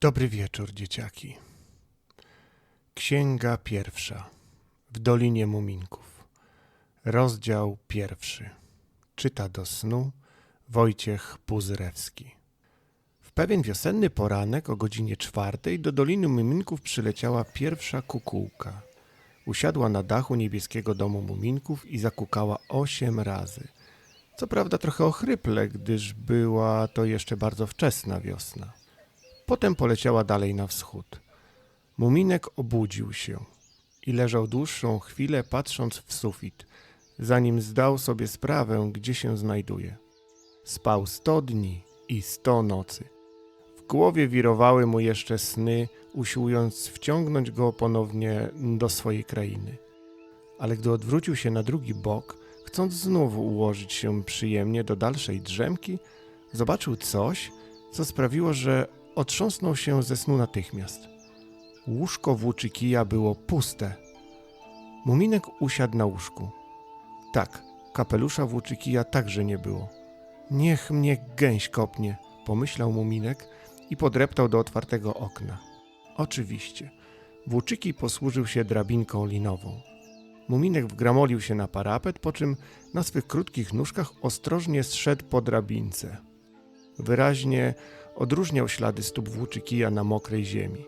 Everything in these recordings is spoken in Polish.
Dobry wieczór, dzieciaki. Księga pierwsza. W Dolinie Muminków. Rozdział pierwszy. Czyta do snu Wojciech Puzyrewski. W pewien wiosenny poranek o godzinie czwartej do Doliny Muminków przyleciała pierwsza kukułka. Usiadła na dachu niebieskiego domu Muminków i zakukała osiem razy. Co prawda trochę ochryple, gdyż była to jeszcze bardzo wczesna wiosna. Potem poleciała dalej na wschód. Muminek obudził się i leżał dłuższą chwilę patrząc w sufit, zanim zdał sobie sprawę, gdzie się znajduje. Spał sto dni i sto nocy. W głowie wirowały mu jeszcze sny, usiłując wciągnąć go ponownie do swojej krainy. Ale gdy odwrócił się na drugi bok, chcąc znowu ułożyć się przyjemnie do dalszej drzemki, zobaczył coś, co sprawiło, że otrząsnął się ze snu natychmiast. Łóżko włóczykija było puste. Muminek usiadł na łóżku. Tak, kapelusza włóczykija także nie było. Niech mnie gęś kopnie, pomyślał Muminek i podreptał do otwartego okna. Oczywiście, włóczyki posłużył się drabinką linową. Muminek wgramolił się na parapet, po czym na swych krótkich nóżkach ostrożnie zszedł po drabince. Wyraźnie odróżniał ślady stóp włóczykija na mokrej ziemi.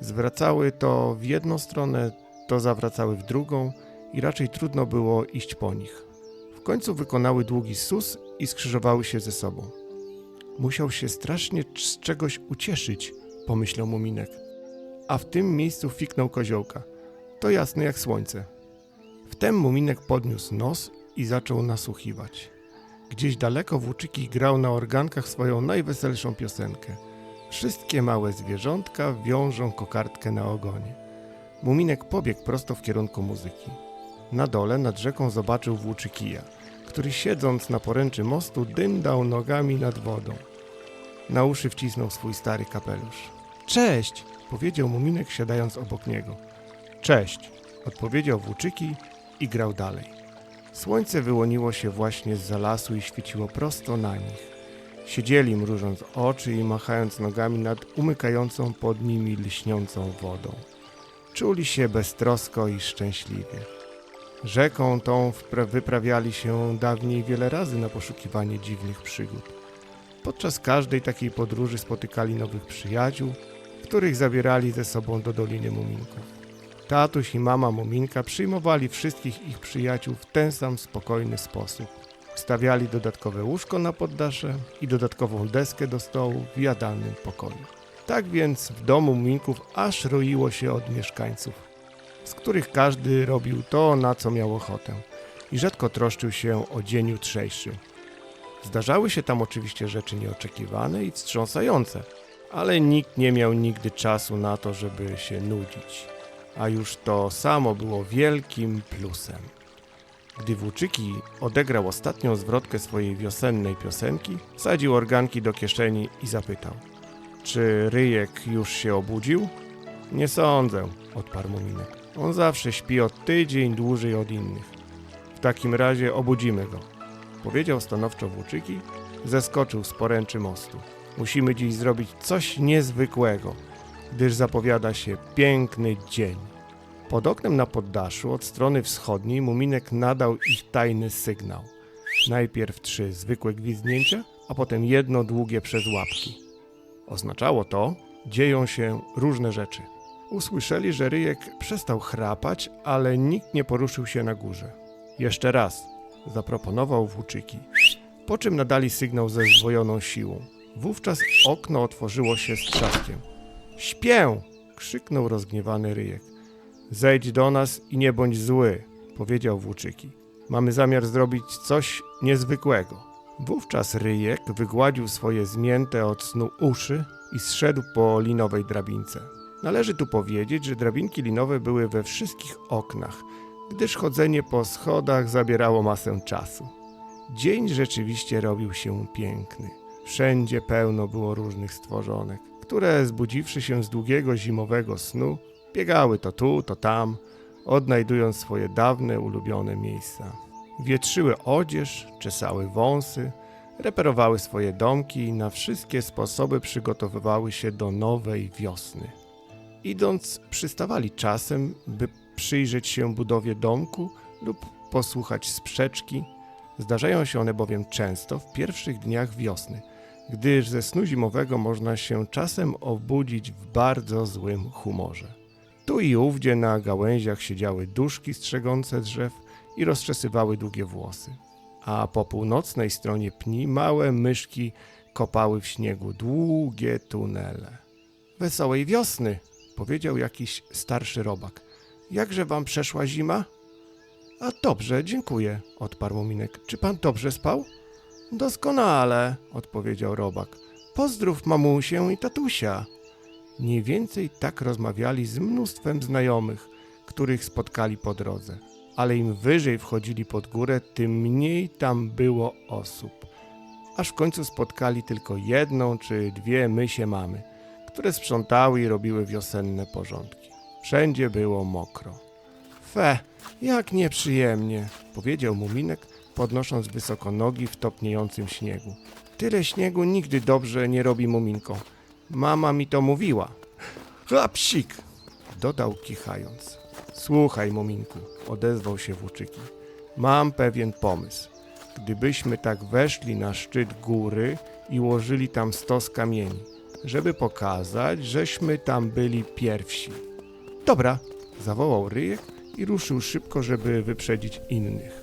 Zwracały to w jedną stronę, to zawracały w drugą i raczej trudno było iść po nich. W końcu wykonały długi sus i skrzyżowały się ze sobą. Musiał się strasznie z czegoś ucieszyć, pomyślał Muminek. A w tym miejscu fiknął koziołka. To jasne jak słońce. Wtem Muminek podniósł nos i zaczął nasłuchiwać. Gdzieś daleko włóczyki grał na organkach swoją najweselszą piosenkę. Wszystkie małe zwierzątka wiążą kokardkę na ogonie. Muminek pobiegł prosto w kierunku muzyki. Na dole nad rzeką zobaczył włóczykija, który siedząc na poręczy mostu dyndał nogami nad wodą. Na uszy wcisnął swój stary kapelusz. Cześć! powiedział Muminek siadając obok niego. Cześć! odpowiedział włóczyki i grał dalej. Słońce wyłoniło się właśnie z lasu i świeciło prosto na nich. Siedzieli mrużąc oczy i machając nogami nad umykającą pod nimi lśniącą wodą. Czuli się beztrosko i szczęśliwie. Rzeką tą wyprawiali się dawniej wiele razy na poszukiwanie dziwnych przygód. Podczas każdej takiej podróży spotykali nowych przyjaciół, których zabierali ze sobą do Doliny Muminków. Tatuś i mama Muminka przyjmowali wszystkich ich przyjaciół w ten sam spokojny sposób. Stawiali dodatkowe łóżko na poddasze i dodatkową deskę do stołu w jadalnym pokoju. Tak więc w domu Muminków aż roiło się od mieszkańców, z których każdy robił to, na co miał ochotę i rzadko troszczył się o dzień jutrzejszy. Zdarzały się tam oczywiście rzeczy nieoczekiwane i wstrząsające, ale nikt nie miał nigdy czasu na to, żeby się nudzić a już to samo było wielkim plusem. Gdy Włóczyki odegrał ostatnią zwrotkę swojej wiosennej piosenki, wsadził organki do kieszeni i zapytał: Czy Ryjek już się obudził? Nie sądzę, odparł Muminek. On zawsze śpi o tydzień dłużej od innych. W takim razie obudzimy go, powiedział stanowczo Włóczyki, zeskoczył z poręczy mostu. Musimy dziś zrobić coś niezwykłego gdyż zapowiada się piękny dzień. Pod oknem na poddaszu od strony wschodniej Muminek nadał ich tajny sygnał. Najpierw trzy zwykłe gwizdnięcia, a potem jedno długie przez łapki. Oznaczało to, dzieją się różne rzeczy. Usłyszeli, że ryjek przestał chrapać, ale nikt nie poruszył się na górze. Jeszcze raz, zaproponował włóczyki. Po czym nadali sygnał ze zdwojoną siłą. Wówczas okno otworzyło się z trzaskiem. Śpię! krzyknął rozgniewany ryjek. Zejdź do nas i nie bądź zły, powiedział włóczyki. Mamy zamiar zrobić coś niezwykłego. Wówczas ryjek wygładził swoje zmięte od snu uszy i zszedł po linowej drabince. Należy tu powiedzieć, że drabinki linowe były we wszystkich oknach, gdyż chodzenie po schodach zabierało masę czasu. Dzień rzeczywiście robił się piękny. Wszędzie pełno było różnych stworzonek które zbudziwszy się z długiego zimowego snu, biegały to tu, to tam, odnajdując swoje dawne, ulubione miejsca. Wietrzyły odzież, czesały wąsy, reperowały swoje domki i na wszystkie sposoby przygotowywały się do nowej wiosny. Idąc, przystawali czasem, by przyjrzeć się budowie domku lub posłuchać sprzeczki. Zdarzają się one bowiem często w pierwszych dniach wiosny, gdyż ze snu zimowego można się czasem obudzić w bardzo złym humorze. Tu i ówdzie na gałęziach siedziały duszki strzegące drzew i rozczesywały długie włosy. A po północnej stronie pni małe myszki kopały w śniegu długie tunele. Wesołej wiosny, powiedział jakiś starszy robak. Jakże wam przeszła zima? A dobrze, dziękuję, odparł Muminek. Czy pan dobrze spał? Doskonale, odpowiedział robak. Pozdrów mamusię i tatusia. Mniej więcej tak rozmawiali z mnóstwem znajomych, których spotkali po drodze. Ale im wyżej wchodzili pod górę, tym mniej tam było osób. Aż w końcu spotkali tylko jedną czy dwie mysie mamy, które sprzątały i robiły wiosenne porządki. Wszędzie było mokro. Fe, jak nieprzyjemnie, powiedział Muminek, podnosząc wysoko nogi w topniejącym śniegu. Tyle śniegu nigdy dobrze nie robi Muminko. Mama mi to mówiła. Chlapsik! Dodał kichając. Słuchaj, Muminku, odezwał się Włóczyki. Mam pewien pomysł. Gdybyśmy tak weszli na szczyt góry i ułożyli tam stos kamieni, żeby pokazać, żeśmy tam byli pierwsi. Dobra, zawołał Ryjek i ruszył szybko, żeby wyprzedzić innych.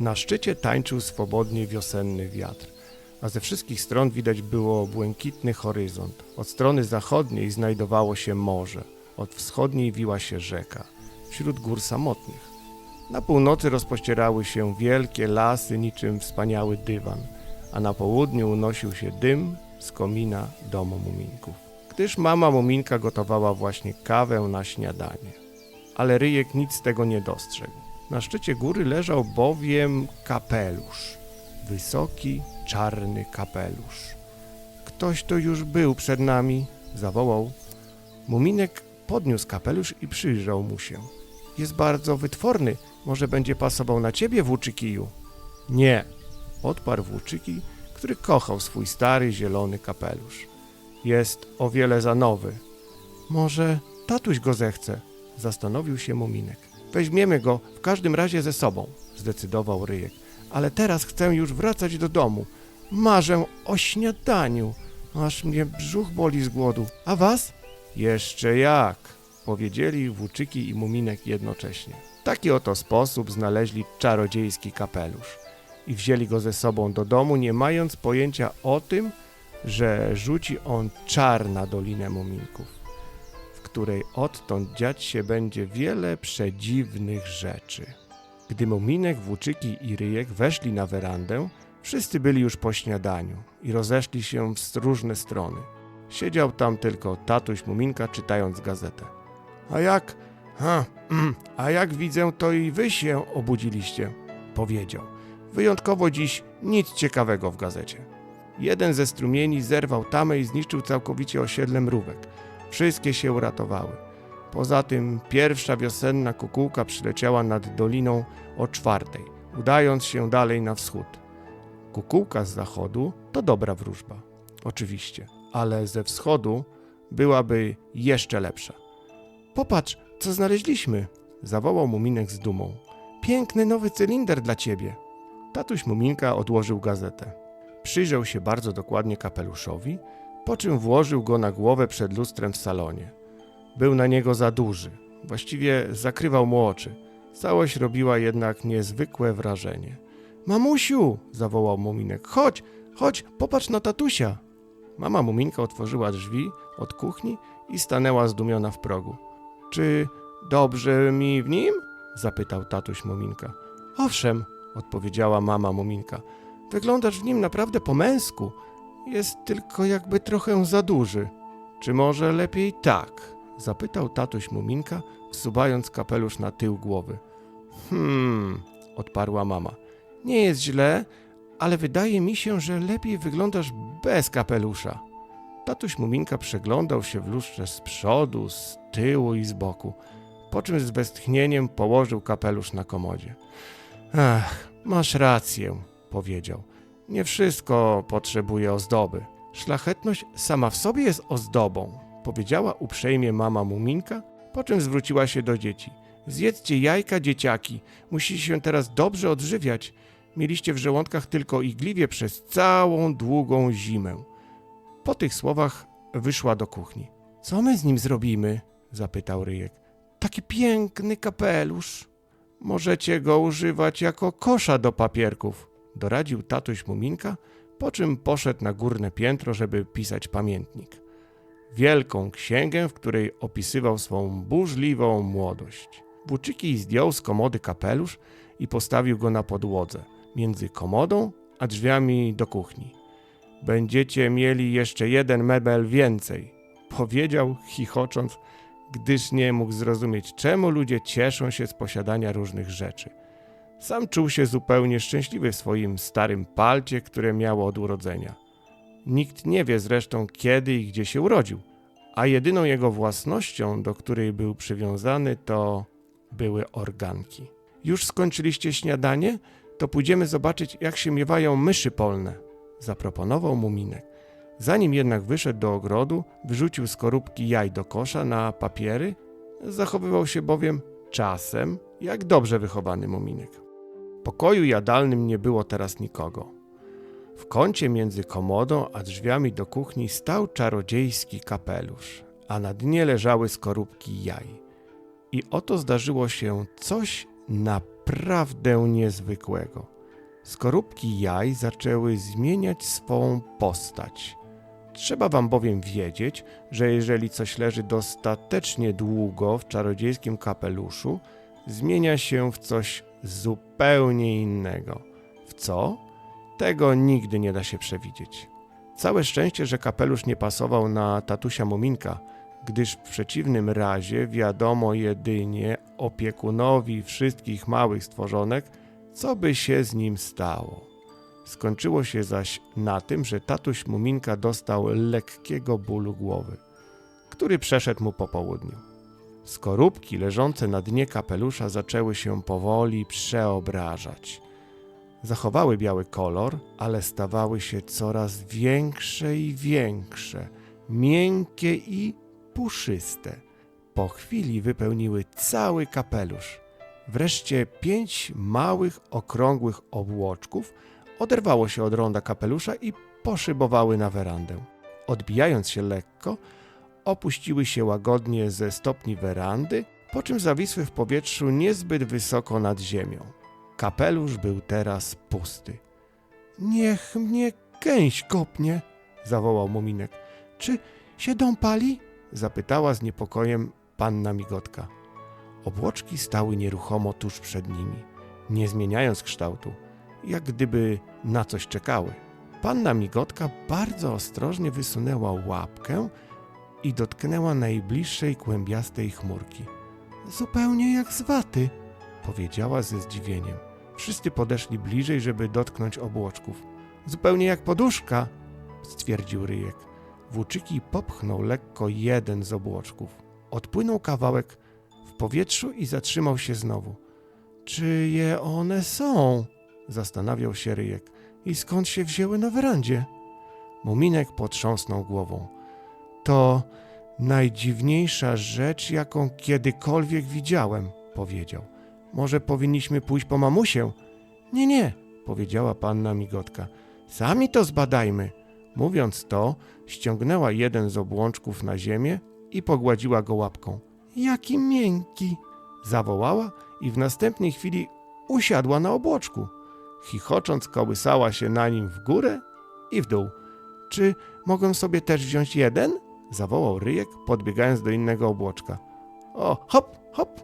Na szczycie tańczył swobodnie wiosenny wiatr, a ze wszystkich stron widać było błękitny horyzont. Od strony zachodniej znajdowało się morze, od wschodniej wiła się rzeka, wśród gór samotnych. Na północy rozpościerały się wielkie lasy niczym wspaniały dywan, a na południu unosił się dym z komina domu muminków. Gdyż mama muminka gotowała właśnie kawę na śniadanie. Ale Ryjek nic z tego nie dostrzegł. Na szczycie góry leżał bowiem kapelusz. Wysoki, czarny kapelusz. Ktoś to już był przed nami, zawołał. Muminek podniósł kapelusz i przyjrzał mu się. Jest bardzo wytworny, może będzie pasował na ciebie, włóczykiju? Nie, odparł włóczyki, który kochał swój stary, zielony kapelusz. Jest o wiele za nowy. Może tatuś go zechce, zastanowił się Muminek. Weźmiemy go w każdym razie ze sobą, zdecydował Ryjek. Ale teraz chcę już wracać do domu. Marzę o śniadaniu, aż mnie brzuch boli z głodu. A was? Jeszcze jak, powiedzieli Włóczyki i Muminek jednocześnie. W taki oto sposób znaleźli czarodziejski kapelusz i wzięli go ze sobą do domu, nie mając pojęcia o tym, że rzuci on czar na Dolinę Muminków, której odtąd dziać się będzie wiele przedziwnych rzeczy. Gdy Muminek, Włóczyki i Ryjek weszli na werandę, wszyscy byli już po śniadaniu i rozeszli się w różne strony. Siedział tam tylko tatuś Muminka, czytając gazetę. A jak, ha, mm, a jak widzę, to i wy się obudziliście, powiedział. Wyjątkowo dziś nic ciekawego w gazecie. Jeden ze strumieni zerwał tamę i zniszczył całkowicie osiedle mrówek. Wszystkie się uratowały. Poza tym pierwsza wiosenna kukułka przyleciała nad doliną o czwartej, udając się dalej na wschód. Kukułka z zachodu to dobra wróżba, oczywiście, ale ze wschodu byłaby jeszcze lepsza. Popatrz, co znaleźliśmy, zawołał Muminek z dumą. Piękny nowy cylinder dla ciebie. Tatuś Muminka odłożył gazetę. Przyjrzał się bardzo dokładnie kapeluszowi, po czym włożył go na głowę przed lustrem w salonie. Był na niego za duży, właściwie zakrywał mu oczy. Całość robiła jednak niezwykłe wrażenie. Mamusiu, zawołał Muminek, chodź, chodź, popatrz na tatusia. Mama Muminka otworzyła drzwi od kuchni i stanęła zdumiona w progu. Czy dobrze mi w nim? zapytał tatuś Muminka. Owszem, odpowiedziała mama Muminka. Wyglądasz w nim naprawdę po męsku. Jest tylko jakby trochę za duży. Czy może lepiej tak? zapytał tatuś Muminka, wsuwając kapelusz na tył głowy. Hmm, odparła mama. Nie jest źle, ale wydaje mi się, że lepiej wyglądasz bez kapelusza. Tatuś Muminka przeglądał się w lustrze z przodu, z tyłu i z boku, po czym z westchnieniem położył kapelusz na komodzie. Ach, masz rację, powiedział. Nie wszystko potrzebuje ozdoby. Szlachetność sama w sobie jest ozdobą, powiedziała uprzejmie mama Muminka, po czym zwróciła się do dzieci. Zjedzcie jajka, dzieciaki. Musicie się teraz dobrze odżywiać. Mieliście w żołądkach tylko igliwie przez całą długą zimę. Po tych słowach wyszła do kuchni. Co my z nim zrobimy? zapytał Ryjek. Taki piękny kapelusz. Możecie go używać jako kosza do papierków, doradził tatuś Muminka, po czym poszedł na górne piętro, żeby pisać pamiętnik. Wielką księgę, w której opisywał swą burzliwą młodość. Włóczyki zdjął z komody kapelusz i postawił go na podłodze, między komodą a drzwiami do kuchni. Będziecie mieli jeszcze jeden mebel więcej, powiedział, chichocząc, gdyż nie mógł zrozumieć, czemu ludzie cieszą się z posiadania różnych rzeczy. Sam czuł się zupełnie szczęśliwy w swoim starym palcie, które miało od urodzenia. Nikt nie wie zresztą, kiedy i gdzie się urodził, a jedyną jego własnością, do której był przywiązany, to były organki. Już skończyliście śniadanie? To pójdziemy zobaczyć, jak się miewają myszy polne, zaproponował Muminek. Zanim jednak wyszedł do ogrodu, wyrzucił skorupki jaj do kosza na papiery, zachowywał się bowiem czasem jak dobrze wychowany Muminek. Pokoju jadalnym nie było teraz nikogo. W kącie między komodą a drzwiami do kuchni stał czarodziejski kapelusz, a na dnie leżały skorupki jaj. I oto zdarzyło się coś naprawdę niezwykłego. Skorupki jaj zaczęły zmieniać swą postać. Trzeba wam bowiem wiedzieć, że jeżeli coś leży dostatecznie długo w czarodziejskim kapeluszu, zmienia się w coś zupełnie innego. W co? Tego nigdy nie da się przewidzieć. Całe szczęście, że kapelusz nie pasował na tatusia Muminka, gdyż w przeciwnym razie wiadomo jedynie opiekunowi wszystkich małych stworzonek, co by się z nim stało. Skończyło się zaś na tym, że tatuś Muminka dostał lekkiego bólu głowy, który przeszedł mu po południu. Skorupki leżące na dnie kapelusza zaczęły się powoli przeobrażać. Zachowały biały kolor, ale stawały się coraz większe i większe, miękkie i puszyste. Po chwili wypełniły cały kapelusz. Wreszcie pięć małych, okrągłych obłoczków oderwało się od ronda kapelusza i poszybowały na werandę. Odbijając się lekko, opuściły się łagodnie ze stopni werandy, po czym zawisły w powietrzu niezbyt wysoko nad ziemią. Kapelusz był teraz pusty. Niech mnie gęś kopnie, zawołał Muminek. Czy się dom pali? zapytała z niepokojem panna Migotka. Obłoczki stały nieruchomo tuż przed nimi, nie zmieniając kształtu, jak gdyby na coś czekały. Panna Migotka bardzo ostrożnie wysunęła łapkę i dotknęła najbliższej kłębiastej chmurki. Zupełnie jak z waty, powiedziała ze zdziwieniem. Wszyscy podeszli bliżej, żeby dotknąć obłoczków. Zupełnie jak poduszka, stwierdził Ryjek. Włóczyki popchnął lekko jeden z obłoczków. Odpłynął kawałek w powietrzu i zatrzymał się znowu. Czyje one są? Zastanawiał się Ryjek. I skąd się wzięły na werandzie? Muminek potrząsnął głową. To najdziwniejsza rzecz, jaką kiedykolwiek widziałem, powiedział. Może powinniśmy pójść po mamusię? Nie, nie, powiedziała panna Migotka. Sami to zbadajmy. Mówiąc to, ściągnęła jeden z obłączków na ziemię i pogładziła go łapką. Jaki miękki! Zawołała i w następnej chwili usiadła na obłoczku. Chichocząc kołysała się na nim w górę i w dół. Czy mogę sobie też wziąć jeden? Zawołał Ryjek, podbiegając do innego obłoczka. O, hop, hop!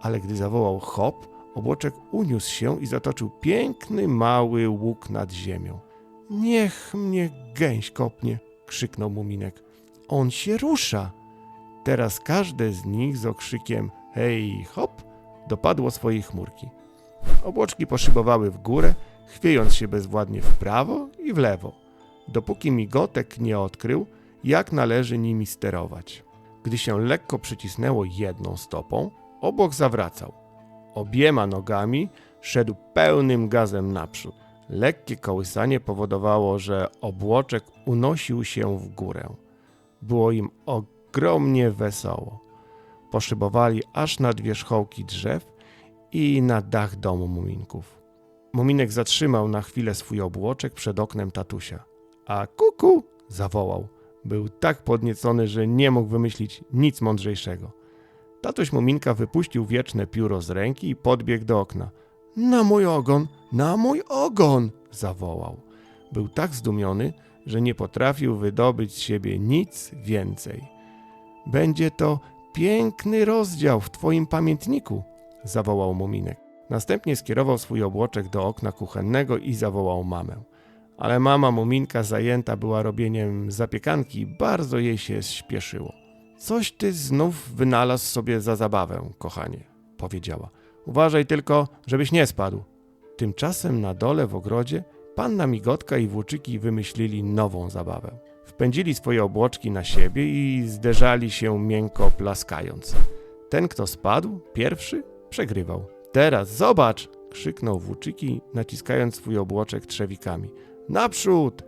Ale gdy zawołał hop, obłoczek uniósł się i zatoczył piękny, mały łuk nad ziemią. Niech mnie gęś kopnie, krzyknął Muminek. On się rusza. Teraz każde z nich z okrzykiem hej, hop, dopadło swojej chmurki. Obłoczki poszybowały w górę, chwiejąc się bezwładnie w prawo i w lewo, dopóki migotek nie odkrył, jak należy nimi sterować. Gdy się lekko przycisnęło jedną stopą, obok zawracał. Obiema nogami szedł pełnym gazem naprzód. Lekkie kołysanie powodowało, że obłoczek unosił się w górę. Było im ogromnie wesoło. Poszybowali aż nad wierzchołki drzew i na dach domu muminków. Muminek zatrzymał na chwilę swój obłoczek przed oknem tatusia. A kuku! zawołał. Był tak podniecony, że nie mógł wymyślić nic mądrzejszego. Tatuś Muminka wypuścił wieczne pióro z ręki i podbiegł do okna. Na mój ogon, na mój ogon! zawołał. Był tak zdumiony, że nie potrafił wydobyć z siebie nic więcej. Będzie to piękny rozdział w twoim pamiętniku, zawołał Muminek. Następnie skierował swój obłoczek do okna kuchennego i zawołał mamę. Ale mama Muminka zajęta była robieniem zapiekanki bardzo jej się spieszyło. Coś ty znów wynalazł sobie za zabawę, kochanie, powiedziała. Uważaj tylko, żebyś nie spadł. Tymczasem na dole w ogrodzie panna Migotka i włóczyki wymyślili nową zabawę. Wpędzili swoje obłoczki na siebie i zderzali się miękko plaskając. Ten, kto spadł pierwszy, przegrywał. Teraz zobacz! krzyknął włóczyki, naciskając swój obłoczek trzewikami. Naprzód!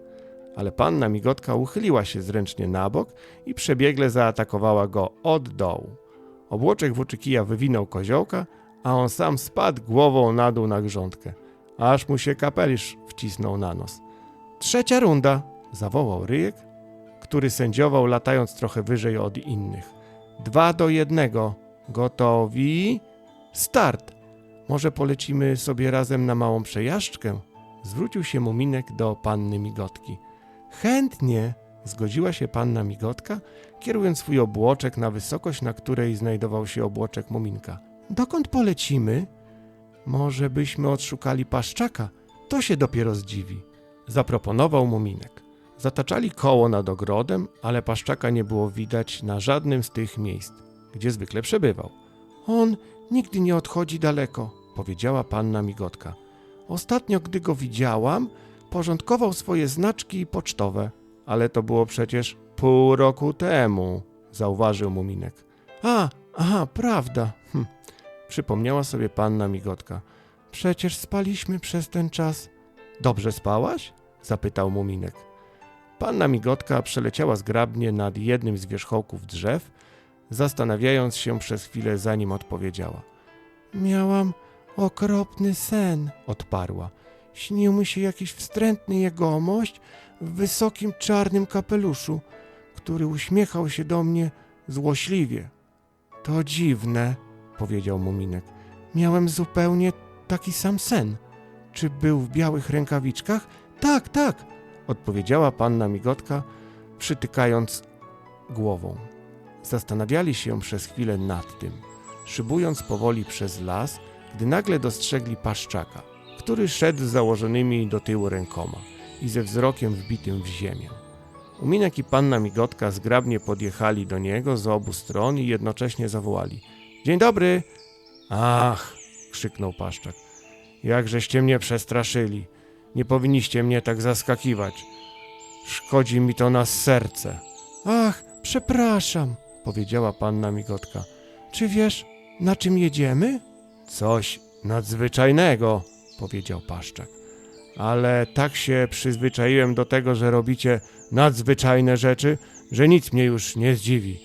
Ale panna Migotka uchyliła się zręcznie na bok i przebiegle zaatakowała go od dołu. Obłoczek włóczykija wywinął koziołka, a on sam spadł głową na dół na grządkę, aż mu się kapelisz wcisnął na nos. Trzecia runda! zawołał ryjek, który sędziował latając trochę wyżej od innych. Dwa do jednego. Gotowi? Start! Może polecimy sobie razem na małą przejażdżkę? Zwrócił się Muminek do panny Migotki. Chętnie, zgodziła się panna Migotka, kierując swój obłoczek na wysokość, na której znajdował się obłoczek Muminka. Dokąd polecimy? Może byśmy odszukali paszczaka? To się dopiero zdziwi. Zaproponował Muminek. Zataczali koło nad ogrodem, ale paszczaka nie było widać na żadnym z tych miejsc, gdzie zwykle przebywał. On nigdy nie odchodzi daleko, powiedziała panna Migotka. Ostatnio, gdy go widziałam, porządkował swoje znaczki pocztowe, ale to było przecież pół roku temu, zauważył Muminek. A, aha, prawda. Hm. Przypomniała sobie panna Migotka. Przecież spaliśmy przez ten czas. Dobrze spałaś? zapytał Muminek. Panna Migotka przeleciała zgrabnie nad jednym z wierzchołków drzew, zastanawiając się przez chwilę, zanim odpowiedziała. Miałam okropny sen, odparła. Śnił mi się jakiś wstrętny jegomość w wysokim czarnym kapeluszu, który uśmiechał się do mnie złośliwie. To dziwne, powiedział Muminek. Miałem zupełnie taki sam sen. Czy był w białych rękawiczkach? Tak, tak, odpowiedziała panna Migotka, przytykając głową. Zastanawiali się przez chwilę nad tym, szybując powoli przez las, gdy nagle dostrzegli paszczaka, który szedł z założonymi do tyłu rękoma i ze wzrokiem wbitym w ziemię. Uminek i panna Migotka zgrabnie podjechali do niego z obu stron i jednocześnie zawołali: Dzień dobry! Ach! krzyknął paszczak. Jakżeście mnie przestraszyli. Nie powinniście mnie tak zaskakiwać. Szkodzi mi to na serce. Ach, przepraszam, powiedziała panna Migotka. Czy wiesz, na czym jedziemy? Coś nadzwyczajnego, powiedział paszczak. Ale tak się przyzwyczaiłem do tego, że robicie nadzwyczajne rzeczy, że nic mnie już nie zdziwi.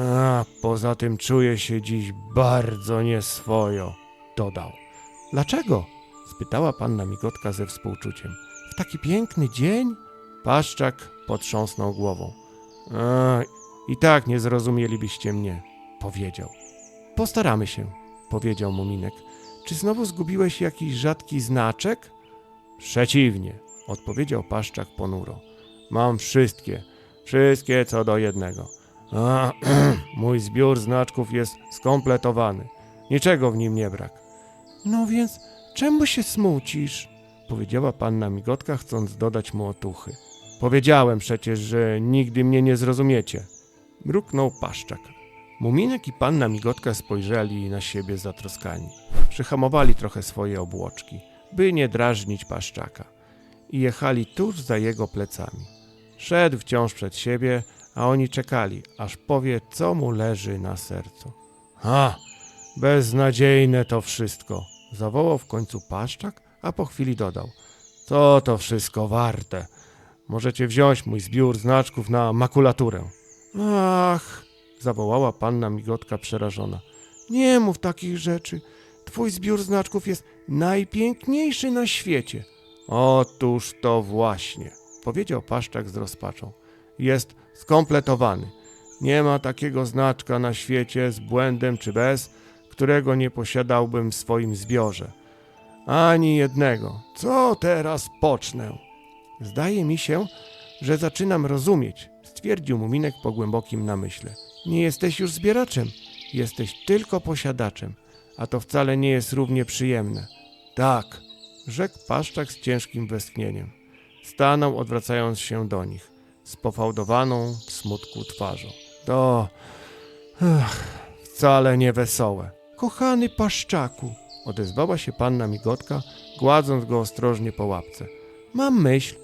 A poza tym czuję się dziś bardzo nieswojo, dodał. Dlaczego? spytała panna Migotka ze współczuciem. W taki piękny dzień? Paszczak potrząsnął głową. A, i tak nie zrozumielibyście mnie, powiedział. Postaramy się, powiedział Muminek. Czy znowu zgubiłeś jakiś rzadki znaczek? Przeciwnie, odpowiedział Paszczak ponuro. Mam wszystkie, wszystkie co do jednego. A, mój zbiór znaczków jest skompletowany. Niczego w nim nie brak. No więc czemu się smucisz? Powiedziała panna Migotka, chcąc dodać mu otuchy. Powiedziałem przecież, że nigdy mnie nie zrozumiecie. Mruknął Paszczak. Muminek i panna Migotka spojrzeli na siebie zatroskani. Przyhamowali trochę swoje obłoczki, by nie drażnić Paszczaka. I jechali tuż za jego plecami. Szedł wciąż przed siebie, a oni czekali, aż powie, co mu leży na sercu. Ha! Beznadziejne to wszystko! Zawołał w końcu Paszczak, a po chwili dodał. Co to wszystko warte? Możecie wziąć mój zbiór znaczków na makulaturę. Ach, zawołała panna Migotka przerażona. Nie mów takich rzeczy. Twój zbiór znaczków jest najpiękniejszy na świecie. Otóż to właśnie, powiedział Paszczak z rozpaczą. Jest skompletowany. Nie ma takiego znaczka na świecie z błędem czy bez, którego nie posiadałbym w swoim zbiorze. Ani jednego. Co teraz pocznę? Zdaje mi się, że zaczynam rozumieć, stwierdził Muminek po głębokim namyśle. Nie jesteś już zbieraczem, jesteś tylko posiadaczem, a to wcale nie jest równie przyjemne. Tak, rzekł Paszczak z ciężkim westchnieniem. Stanął, odwracając się do nich, z pofałdowaną w smutku twarzą. To ech, wcale nie wesołe. Kochany Paszczaku, odezwała się panna Migotka, gładząc go ostrożnie po łapce. Mam myśl,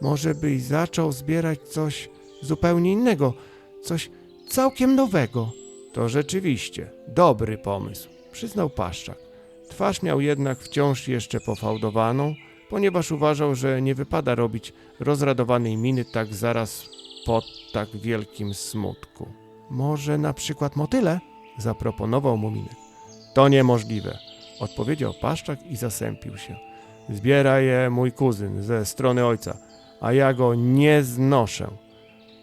może byś zaczął zbierać coś zupełnie innego, coś całkiem nowego. To rzeczywiście dobry pomysł, przyznał Paszczak. Twarz miał jednak wciąż jeszcze pofałdowaną, ponieważ uważał, że nie wypada robić rozradowanej miny tak zaraz po tak wielkim smutku. Może na przykład motyle? zaproponował Muminek. To niemożliwe, odpowiedział Paszczak i zasępił się. Zbiera je mój kuzyn ze strony ojca, a ja go nie znoszę.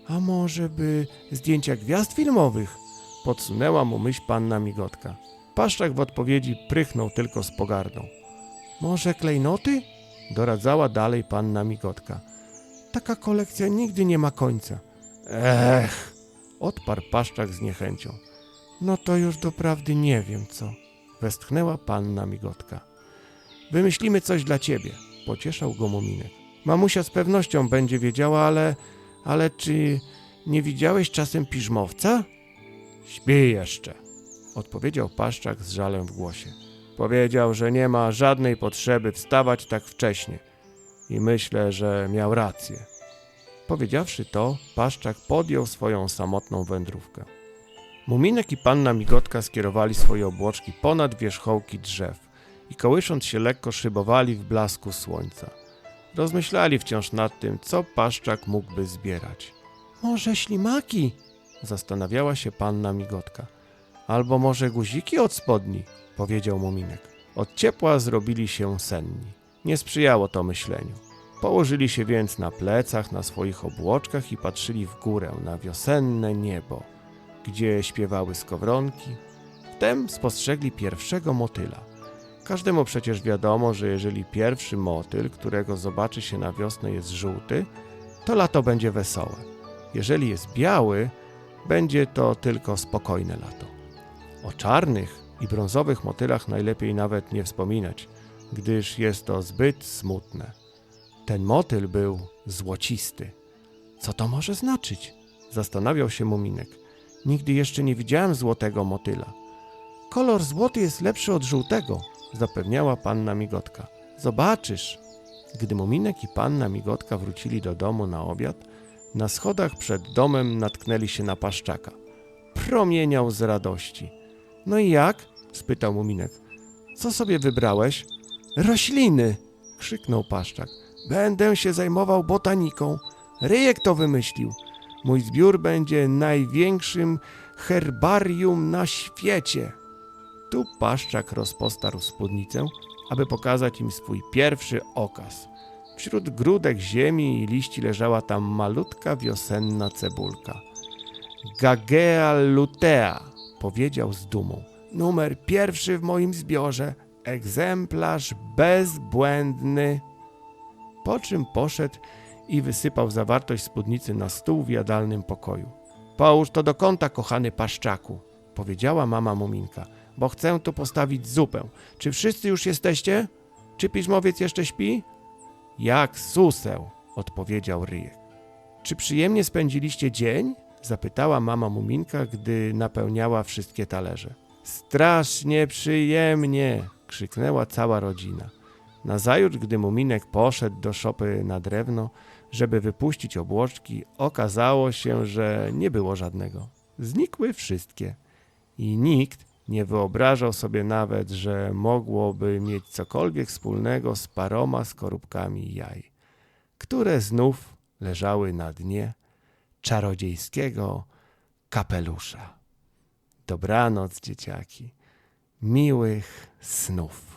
A może by zdjęcia gwiazd filmowych? Podsunęła mu myśl panna Migotka. Paszczak w odpowiedzi prychnął tylko z pogardą. Może klejnoty? Doradzała dalej panna Migotka. Taka kolekcja nigdy nie ma końca. Ech, odparł Paszczak z niechęcią. No to już doprawdy nie wiem co. Westchnęła panna Migotka. Wymyślimy coś dla ciebie, pocieszał go Muminek. Mamusia z pewnością będzie wiedziała, ale... ale czy nie widziałeś czasem piżmowca? Śpi jeszcze, odpowiedział Paszczak z żalem w głosie. Powiedział, że nie ma żadnej potrzeby wstawać tak wcześnie. I myślę, że miał rację. Powiedziawszy to, Paszczak podjął swoją samotną wędrówkę. Muminek i panna Migotka skierowali swoje obłoczki ponad wierzchołki drzew i kołysząc się lekko szybowali w blasku słońca. Rozmyślali wciąż nad tym, co Paszczak mógłby zbierać. Może ślimaki? Zastanawiała się panna Migotka. Albo może guziki od spodni, powiedział Muminek. Od ciepła zrobili się senni. Nie sprzyjało to myśleniu. Położyli się więc na plecach, na swoich obłoczkach i patrzyli w górę, na wiosenne niebo, gdzie śpiewały skowronki. Wtem spostrzegli pierwszego motyla. Każdemu przecież wiadomo, że jeżeli pierwszy motyl, którego zobaczy się na wiosnę, jest żółty, to lato będzie wesołe. Jeżeli jest biały, będzie to tylko spokojne lato. O czarnych i brązowych motylach najlepiej nawet nie wspominać, gdyż jest to zbyt smutne. Ten motyl był złocisty. Co to może znaczyć? Zastanawiał się Muminek. Nigdy jeszcze nie widziałem złotego motyla. Kolor złoty jest lepszy od żółtego, zapewniała panna Migotka. Zobaczysz. Gdy Muminek i panna Migotka wrócili do domu na obiad, na schodach przed domem natknęli się na paszczaka. Promieniał z radości. No i jak? spytał Muminek. Co sobie wybrałeś? Rośliny! krzyknął paszczak. Będę się zajmował botaniką. Ryjek to wymyślił. Mój zbiór będzie największym herbarium na świecie. Tu paszczak rozpostarł spódnicę, aby pokazać im swój pierwszy okaz. Wśród grudek ziemi i liści leżała tam malutka wiosenna cebulka. Gagea lutea, powiedział z dumą. Numer pierwszy w moim zbiorze, egzemplarz bezbłędny. Po czym poszedł i wysypał zawartość spódnicy na stół w jadalnym pokoju. Połóż to do kąta, kochany paszczaku, powiedziała mama Muminka, bo chcę tu postawić zupę. Czy wszyscy już jesteście? Czy piżmowiec jeszcze śpi? Jak suseł, odpowiedział Ryjek. Czy przyjemnie spędziliście dzień? zapytała mama Muminka, gdy napełniała wszystkie talerze. Strasznie przyjemnie, krzyknęła cała rodzina. Nazajutrz, gdy Muminek poszedł do szopy na drewno, żeby wypuścić obłoczki, okazało się, że nie było żadnego. Znikły wszystkie i nikt Nie wyobrażał sobie nawet, że mogłoby mieć cokolwiek wspólnego z paroma skorupkami jaj, które znów leżały na dnie czarodziejskiego kapelusza. Dobranoc, dzieciaki. Miłych snów.